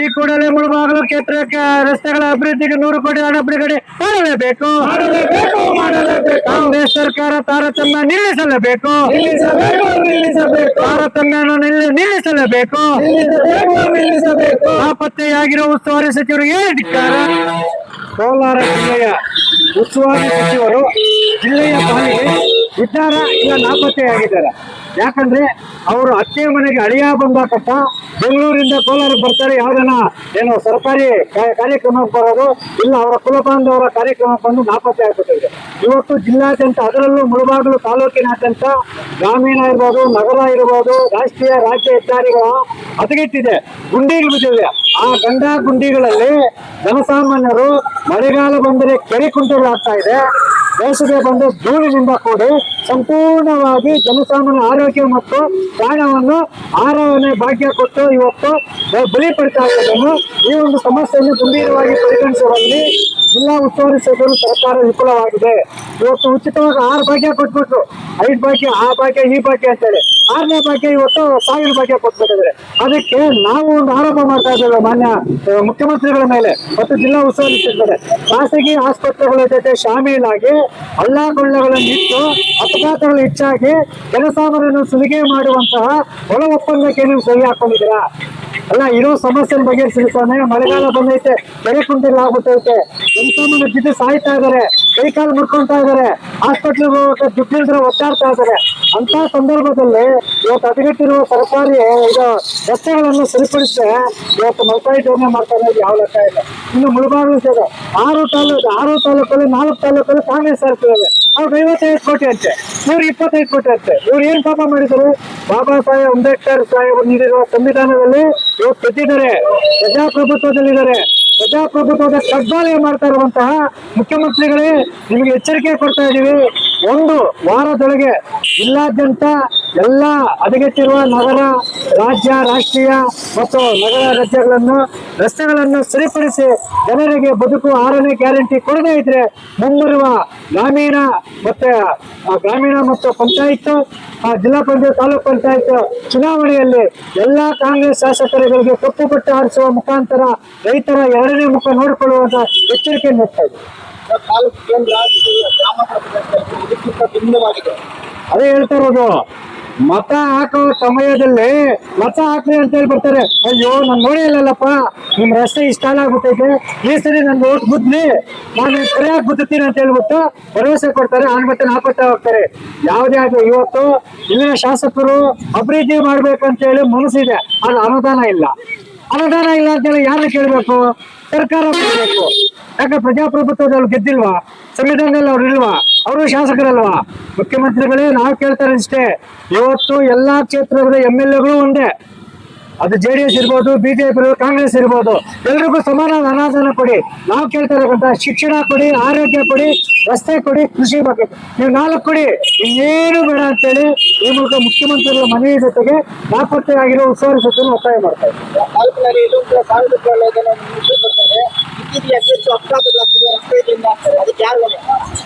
ಈ ಕೂಡಲೇ ಮುಳುಬಾಗಲು ಕ್ಷೇತ್ರಕ್ಕೆ ರಸ್ತೆಗಳ ಅಭಿವೃದ್ಧಿಗೆ ನೂರು ಕೋಟಿ ಹಣ ಬಿಡುಗಡೆ ಮಾಡಲೇಬೇಕು. ಕಾಂಗ್ರೆಸ್ ಸರ್ಕಾರ ತಾರತಮ್ಯ ನಿಲ್ಲಿಸಲೇಬೇಕು. ನಿಲ್ಲಿಸಬೇಕು ನಿಲ್ಲಿಸಬೇಕು. ತಾರತಮ್ಯವನ್ನು ನಿಲ್ಲಿ- ನಿಲ್ಲಿಸಲೇಬೇಕು. ನಾಪತ್ತೆಯಾಗಿರುವ ಉಸ್ತುವಾರಿ ಸಚಿವರು ಧಿಕ್ಕಾರ ಕೋಲಾರ ಜಿಲ್ಲೆಯ ಉಸ್ತುವಾರಿ ಸಚಿವರು ಜಿಲ್ಲೆಯ ಪಾಲಿಗೆ ಇದ್ದಾರ ಇಲ್ಲ ನಾಪತ್ತೆಯಾಗಿದ್ದಾರೆ ಯಾಕಂದ್ರೆ ಅವರು ಅತ್ತೆ ಮನೆಗೆ ಅಳಿಯ ಬಂದಾಕತ್ತ ಬೆಂಗಳೂರಿಂದ ಕೋಲಾರಕ್ಕೆ ಬರ್ತಾರೆ ಯಾವ್ದನ್ನ ಏನೋ ಸರ್ಕಾರಿ ಕಾರ್ಯಕ್ರಮಕ್ಕೆ ಬರೋದು, ಇಲ್ಲ ಅವರ ಕುಲಬಾಂಧವರ ಕಾರ್ಯಕ್ರಮಕ್ಕೆ ಬಂದು ನಾಪತ್ತೆ ಆಗ್ಬಿಟ್ಟಿದೆ. ಇವತ್ತು ಜಿಲ್ಲಾದ್ಯಂತ ಅದರಲ್ಲೂ ಮುಳುಬಾಗಿಲು ತಾಲೂಕಿನಾದ್ಯಂತ ಗ್ರಾಮೀಣ ಇರ್ಬೋದು, ನಗರ ಇರ್ಬೋದು, ರಾಷ್ಟ್ರೀಯ ರಾಜ್ಯ ಹೆದ್ದಾರಿಗಳ ಹದಗೆಟ್ಟಿದೆ. ಗುಂಡಿಗಳು ಬಿದ್ದಿವೆ ಆ ಗಂಡ ಗುಂಡಿಗಳಲ್ಲಿ ಜನಸಾಮಾನ್ಯರು ಮಳೆಗಾಲ ಬಂದರೆ ಕೆರೆ ಕುಂಟೆಗಳಾಗ್ತಾ ಇದೆ. ಬೇಸಿಗೆ ಬಂದು ಧೂಳಿನಿಂದ ಕೂಡಿ ಸಂಪೂರ್ಣವಾಗಿ ಜನಸಾಮಾನ್ಯ ಆರೋಗ್ಯ ಮತ್ತು ಪ್ರಾಣವನ್ನು ಆರವನೆ ಭಾಗ್ಯ ಕೊಟ್ಟು ಇವತ್ತು ಬಲಿ ಪಡಿತಾ ಇರೋದನ್ನು ಈ ಒಂದು ಸಮಸ್ಯೆಯನ್ನು ಗಂಭೀರವಾಗಿ ಪರಿಗಣಿಸುವಲ್ಲಿ ಜಿಲ್ಲಾ ಉಸ್ತುವಾರಿ ಸಚಿವರು ಸರ್ಕಾರ ವಿಫಲವಾಗಿದೆ. ಇವತ್ತು ಉಚಿತವಾಗಿ ಆರು ಭಾಗ್ಯ ಕೊಟ್ಬಿಟ್ರು. ಐದು ಭಾಗ್ಯ, ಆ ಭಾಗ್ಯ, ಈ ಭಾಗ್ಯ ಅಂತೇಳಿ. ಆರನೇ ಭಾಗ್ಯ ಇವತ್ತು ಸಾವಿರ ಭಾಗ್ಯ ಕೊಟ್ಬಿಟ್ಟಿದ್ದಾರೆ. ಅದಕ್ಕೆ ನಾವು ಒಂದು ಆರೋಪ ಮಾಡ್ತಾ ಇದ್ದೇವೆ ಮಾನ್ಯ ಮುಖ್ಯಮಂತ್ರಿಗಳ ಮೇಲೆ ಮತ್ತು ಜಿಲ್ಲಾ ಉಸ್ತುವಾರಿ ಸಚಿವರೇ. ಖಾಸಗಿ ಆಸ್ಪತ್ರೆಗಳ ಜೊತೆ ಶಾಮೀಲಾಗಿ ಹಳ್ಳಕೊಳ್ಳಗಳನ್ನು ಇಟ್ಟು ಅಪಘಾತಗಳು ಹೆಚ್ಚಾಗಿ ಜನಸಾಮಾನ್ಯರನ್ನು ಸುಲಿಗೆ ಮಾಡುವಂತಹ ಒಳ ಒಪ್ಪಂದಕ್ಕೆ ನೀವು ಸಹಿ ಹಾಕೊಂಡಿದ್ದೀರಾ? ಅಲ್ಲ, ಇರೋ ಸಮಸ್ಯೆ ಬಗೆಹರಿಸಿರ್ತಾನೆ ಮಳೆಗಾಲ ಬಂದೈತೆ ಬೆಳೆ ಕುಂಟಿಲ್ಲ ಆಗ್ಬಿಟ್ಟೈತೆ. ಜನಸಾಮಾನ್ಯ ಬಿದ್ದು ಸಾಯ್ತಾ ಇದಾರೆ ಕೈ ಕಾಲು ಮುರ್ಕೊಂತಾ ಇದಾರೆ ಆಸ್ಪತ್ರೆ ದುಡ್ಡಿಲ್ದ್ರೆ ಒದ್ದಾಡ್ತಾ ಇದಾರೆ ಅಂತ ಸಂದರ್ಭದಲ್ಲಿ ಇವತ್ತು ಹದಗೆಟ್ಟಿರುವ ಸರ್ಕಾರಿ ಇದು ರಸ್ತೆಗಳನ್ನು ಸರಿಪಡಿಸಿ ಇವತ್ತು ಮಲ್ಕಾಯಿ ಜೋಡಣೆ ಮಾಡ್ತಾ ಯಾವ ಲೆಕ್ಕ ಇದೆ ಇನ್ನು ಮುಳುಬಾಗಿಲು ಇದೆ ಆರು ತಾಲೂಕು, ಆರು ತಾಲೂಕಲ್ಲಿ, ನಾಲ್ಕು ತಾಲೂಕಲ್ಲಿ ಕಾಂಗ್ರೆಸ್ ಸರ್ಕಾರ ಅವ್ರಿಗೆ ಐವತ್ತೈದು ಕೋಟಿ ಅಂತೆ. ಇವ್ರು ಇಪ್ಪತ್ತೈದು ಕೋಟಿ ಅಷ್ಟೇ. ಇವ್ರು ಏನ್ ಪಾಪ ಮಾಡಿದ್ರು? ಬಾಬಾ ಸಾಹೇಬ್ ಅಂಬೇಡ್ಕರ್ ಸಾಹೇಬ್ ನೀಡಿರುವ ಸಂವಿಧಾನದಲ್ಲಿ ಇವತ್ತು ಗೆದ್ದಿದ್ದಾರೆ ಪ್ರಜಾಪ್ರಭುತ್ವದಲ್ಲಿದ್ದಾರೆ. ಪ್ರಜಾಪ್ರಭುತ್ವದ ಕಡ್ಡಾಯ ಮಾಡ್ತಾ ಇರುವಂತಹ ಮುಖ್ಯಮಂತ್ರಿಗಳೇ ನಿಮಗೆ ಎಚ್ಚರಿಕೆ ಕೊಡ್ತಾ ಇದೀವಿ. ಒಂದು ವಾರದೊಳಗೆ ಜಿಲ್ಲಾದ್ಯಂತ ಎಲ್ಲ ಹದಗೆಟ್ಟಿರುವ ನಗರ, ರಾಜ್ಯ, ರಾಷ್ಟ್ರೀಯ ಮತ್ತು ನಗರ ರಾಜ್ಯಗಳನ್ನು ರಸ್ತೆಗಳನ್ನು ಸರಿಪಡಿಸಿ ಜನರಿಗೆ ಬದುಕು ಆರನೇ ಗ್ಯಾರಂಟಿ ಕೊಡದೇ ಇದ್ರೆ ಮುಂಬರುವ ಗ್ರಾಮೀಣ ಮತ್ತೆ ಗ್ರಾಮೀಣ ಮತ್ತು ಪಂಚಾಯತ್ ಜಿಲ್ಲಾ ಪಂಚಾಯತ್, ತಾಲೂಕ್ ಪಂಚಾಯತ್ ಚುನಾವಣೆಯಲ್ಲಿ ಎಲ್ಲಾ ಕಾಂಗ್ರೆಸ್ ಶಾಸಕರುಗಳಿಗೆ ಕಪ್ಪು ಪಟ್ಟು ಆರಿಸುವ ಮುಖಾಂತರ ರೈತರ ಎರಡನೇ ಮುಖ ನೋಡಿಕೊಳ್ಳುವಂತ ಎಚ್ಚರಿಕೆ ನೀಡ್ತಾ ಇದೆ ತಾಲೂಕು ಕೇಂದ್ರ ಭಿನ್ನವಾಗಿದೆ. ಅದೇ ಹೇಳ್ತಾ ಇರೋದು. ಮತ ಹಾಕೋ ಸಮಯದಲ್ಲಿ ಮತ ಹಾಕ್ರಿ ಅಂತ ಹೇಳಿ ಬರ್ತಾರೆ. ಅಯ್ಯೋ, ನಾನು ನೋಡಿ ಇಲ್ಲಲ್ಲಪ್ಪ. ನಿಮ್ ರಸ್ತೆ ಇಷ್ಟ ಆಗ್ಬಿಟ್ಟೈತೆ. ಈ ಸರಿ ನನ್ ಓಟ್ ಬುದ್ಲಿ ನಾನು ಸರಿಯಾಗಿ ಬುದ್ಧತೀನಿ ಅಂತ ಹೇಳ್ಬಿಟ್ಟು ಭರವಸೆ ಕೊಡ್ತಾರೆ. ಆನ್ಬತ್ತೆ ನಾಪತ್ತೆ ಹೋಗ್ತಾರೆ ಯಾವುದೇ ಆಗಲಿ ಇವತ್ತು ಇಲ್ಲಿನ ಶಾಸಕರು ಅಭಿವೃದ್ಧಿ ಮಾಡ್ಬೇಕಂತ ಹೇಳಿ ಮನಸ್ಸಿದೆ. ಅದು ಅನುದಾನ ಇಲ್ಲ. ಅನುದಾನ ಇಲ್ಲ ಅಂತ ಹೇಳಿ ಯಾರು ಕೇಳಬೇಕು? ಸರ್ಕಾರ ಕೇಳಬೇಕು. ಯಾಕೆ ಪ್ರಜಾಪ್ರಭುತ್ವದಲ್ಲಿ ಗೆದ್ದಿಲ್ವಾ? ಸಂವಿಧಾನದಲ್ಲಿ ಅವ್ರು ಇಲ್ವಾ? ಅವರು ಶಾಸಕರಲ್ವಾ? ಮುಖ್ಯಮಂತ್ರಿಗಳೇ ನಾವು ಕೇಳ್ತಾರೆ ಇಷ್ಟೇ ಇವತ್ತು ಎಲ್ಲಾ ಕ್ಷೇತ್ರದ ಎಂ ಎಲ್ ಎಗಳು ಒಂದೇ. ಅದು ಜೆ ಡಿ ಎಸ್ ಇರ್ಬೋದು ಬಿಜೆಪಿ ಕಾಂಗ್ರೆಸ್ ಇರ್ಬೋದು. ಎಲ್ರಿಗೂ ಸಮಾನ ಅನಾದಾನ ಕೊಡಿ. ನಾವು ಕೇಳ್ತಾ ಇರಬೇಕಂತ ಶಿಕ್ಷಣ ಕೊಡಿ, ಆರೋಗ್ಯ ಕೊಡಿ, ರಸ್ತೆ ಕೊಡಿ, ಕೃಷಿ ಬಗ್ಗೆ. ನೀವು ನಾಲ್ಕು ಕೊಡಿ. ಇನ್ನೇನು ಬೇಡ ಅಂತೇಳಿ ಈ ಮೂಲಕ ಮುಖ್ಯಮಂತ್ರಿಗಳ ಮನವಿ ಜೊತೆಗೆ ನಾಪತ್ತೆ ಆಗಿರೋ ಉಸ್ತುವಾರಿ ಸಚಿವರು ಒತ್ತಾಯ ಮಾಡ್ತಾ ಇದ್ದಾರೆ.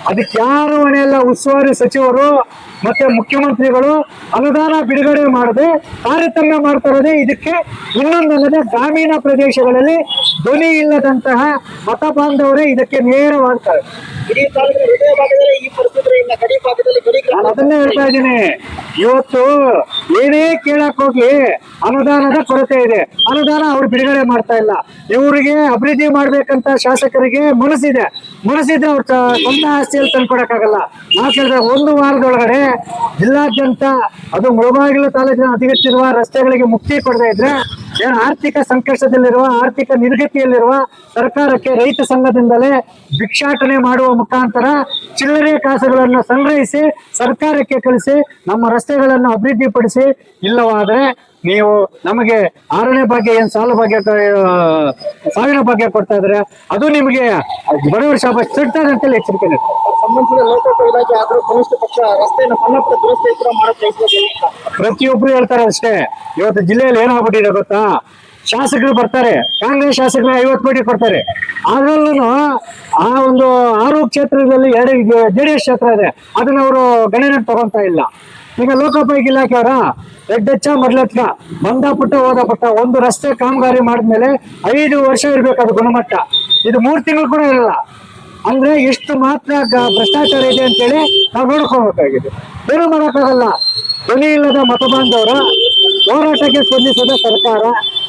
ಅದಕ್ಕೆ ಯಾರು ಹೊಣೆ? ಇಲ್ಲ ಉಸ್ತುವಾರಿ ಸಚಿವರು ಮತ್ತೆ ಮುಖ್ಯಮಂತ್ರಿಗಳು ಅನುದಾನ ಬಿಡುಗಡೆ ಮಾಡದೆ ತಾರತಮ್ಯ ಮಾಡ್ತಾ ಇರೋದೇ ಇದಕ್ಕೆ ಇನ್ನೊಂದಲ್ಲದೆ ಗ್ರಾಮೀಣ ಪ್ರದೇಶಗಳಲ್ಲಿ ಧ್ವನಿ ಇಲ್ಲದಂತಹ ಮತ ಬಾಂಧವರೇ ಇದಕ್ಕೆ ನೇರವಾಗ್ತಾರೆ. ಅದನ್ನೇ ಹೇಳ್ತಾ ಇದ್ದೀನಿ. ಇವತ್ತು ಏನೇ ಕೇಳಕ್ ಹೋಗಿ ಅನುದಾನದ ಕೊರತೆ ಇದೆ. ಅನುದಾನ ಅವ್ರು ಬಿಡುಗಡೆ ಮಾಡ್ತಾ ಇಲ್ಲ. ಇವರಿಗೆ ಅಭಿವೃದ್ಧಿ ಮಾಡ್ಬೇಕಂತ ಶಾಸಕರಿಗೆ ಮನಸ್ಸಿದೆ. ಮನಸ್ಸಿದ್ರೆ ಅವ್ರ ಸ್ವಂತ ಆಸ್ತಿಯಲ್ಲಿ ತಂದ್ಕೊಡಕ್ಕಾಗಲ್ಲ. ನಾವು ಕೇಳಿದ್ರೆ ಒಂದು ವಾರದೊಳಗಡೆ ಜಿಲ್ಲಾದ್ಯಂತ ಅದು ಮುಳಬಾಗಿಲು ತಾಲೂಕಿನ ಅತಿಗೆಟ್ಟಿರುವ ರಸ್ತೆಗಳಿಗೆ ಮುಕ್ತಿ ಕೊಡದೇ ಇದ್ರೆ ಆರ್ಥಿಕ ಸಂಕಷ್ಟದಲ್ಲಿರುವ, ಆರ್ಥಿಕ ನಿರ್ಗತಿಯಲ್ಲಿರುವ ಸರ್ಕಾರಕ್ಕೆ ರೈತ ಸಂಘದಿಂದಲೇ ಭಿಕ್ಷಾಟನೆ ಮಾಡುವ ಮುಖಾಂತರ ಚಿಲ್ಲರೆ ಕಾಸುಗಳನ್ನು ಸಂಗ್ರಹಿಸಿ, ಸರ್ಕಾರಕ್ಕೆ ಕಳಿಸಿ, ನಮ್ಮ ರಸ್ತೆಗಳನ್ನು ಅಭಿವೃದ್ಧಿಪಡಿಸಿ ಇಲ್ಲವಾದರೆ ನೀವು ನಮಗೆ ಆರನೇ ಭಾಗ್ಯ ಏನು ಸಾಲ ಭಾಗ್ಯ ಸಾವಿನ ಭಾಗ್ಯ ಕೊಡ್ತಾ ಇದ್ರೆ ಅದು ನಿಮಗೆ ಬಡವರ ಶಾಪ ಸಿಗ್ತದೆ ಅಂತೇಳಿ ಎಚ್ಚರಿಕೆ ನೀಡ್ತಾರೆ. ಸಂಬಂಧಿಸಿದ ಇಲಾಖೆ ಕನಿಷ್ಠ ಪಕ್ಷ ರಸ್ತೆಯನ್ನು ದುರಸ್ತಿ ಬಯಸಬೇಕು ಪ್ರತಿಯೊಬ್ರು ಹೇಳ್ತಾರೆ ಅಷ್ಟೇ. ಇವತ್ತು ಜಿಲ್ಲೆಯಲ್ಲಿ ಏನಾಗ್ಬಿಟ್ಟಿದೆ ಗೊತ್ತಾ? ಶಾಸಕರು ಬರ್ತಾರೆ. ಕಾಂಗ್ರೆಸ್ ಶಾಸಕರು ಐವತ್ತು ಕೋಟಿ ಕೊಡ್ತಾರೆ. ಅದರಲ್ಲೂ ಆ ಒಂದು ಆರು ಕ್ಷೇತ್ರದಲ್ಲಿ ಎರಡು ಜೆ ಡಿ ಎಸ್ ಕ್ಷೇತ್ರ ಇದೆ. ಅದನ್ನ ಅವರು ಗಣನೆ ತಗೊಂತಾ ಇಲ್ಲ. ಈಗ ಲೋಕೋಪಯೋಗಿ ಇಲಾಖೆಯವರ ರೆಡ್ಡೆಚ್ಚ ಮೊದ್ಲೆತ್ತ ಬಂದ ಪುಟ್ಟ ಹೋದ ಪುಟ್ಟ ಒಂದು ರಸ್ತೆ ಕಾಮಗಾರಿ ಮಾಡಿದ್ಮೇಲೆ ಐದು ವರ್ಷ ಇರಬೇಕು ಅದು ಗುಣಮಟ್ಟ. ಇದು ಮೂರು ತಿಂಗಳು ಕೂಡ ಇರಲ್ಲ. ಅಂದ್ರೆ ಎಷ್ಟು ಮಾತ್ರ ಭ್ರಷ್ಟಾಚಾರ ಇದೆ ಅಂತೇಳಿ ನಾವು ನೋಡ್ಕೋಬೇಕಾಗಿದೆ ಏನು ಮಾಡೋಕ್ಕಾಗಲ್ಲ. ಧ್ವನಿ ಇಲ್ಲದ ಮತಬಾಂಧವರ ಹೋರಾಟಕ್ಕೆ ಸ್ಪಂದಿಸದ ಸರ್ಕಾರ,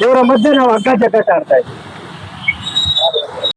ಇವರ ಮಧ್ಯೆ ನಾವು ಅಗ್ಗ ಜಗ್ಗಾಟ ಇದ್ದೀವಿ.